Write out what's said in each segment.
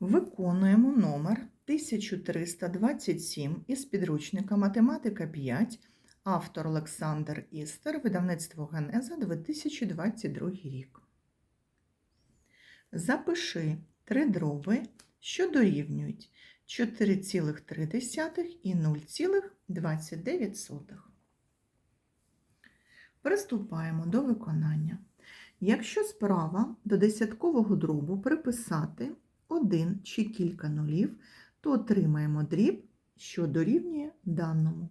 Виконуємо номер 1327 із підручника Математика 5, автор Олександр Істер, видавництво Генеза 2022 рік. Запиши три дроби, що дорівнюють 4,3 і 0,29. Приступаємо до виконання. Якщо справа до десяткового дробу приписати один чи кілька нулів, то отримаємо дріб, що дорівнює даному.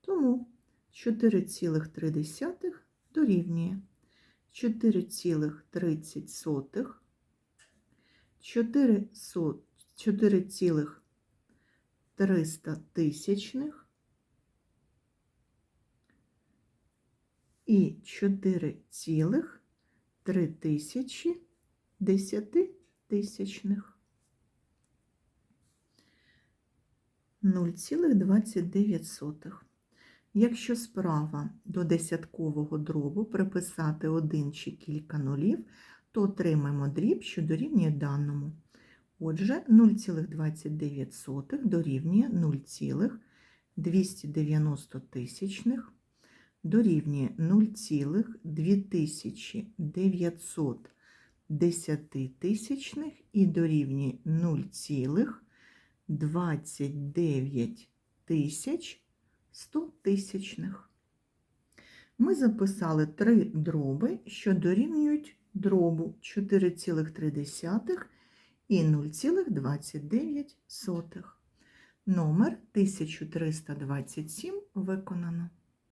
Тому 4,3 дорівнює 4,30, 4,300 тисячних і 4,3 тисячі десятитисячних. 0,29. Якщо справа до десяткового дробу приписати один чи кілька нулів, то отримаємо дріб, що дорівнює даному. Отже, 0,29 дорівнює 0,290 тисячних, дорівнює 0,2910 тисячних і дорівнює 0,29 тисяч 100 тисячних. Ми записали три дроби, що дорівнюють дробу 4,3 і 0,29. Номер 1327 виконано.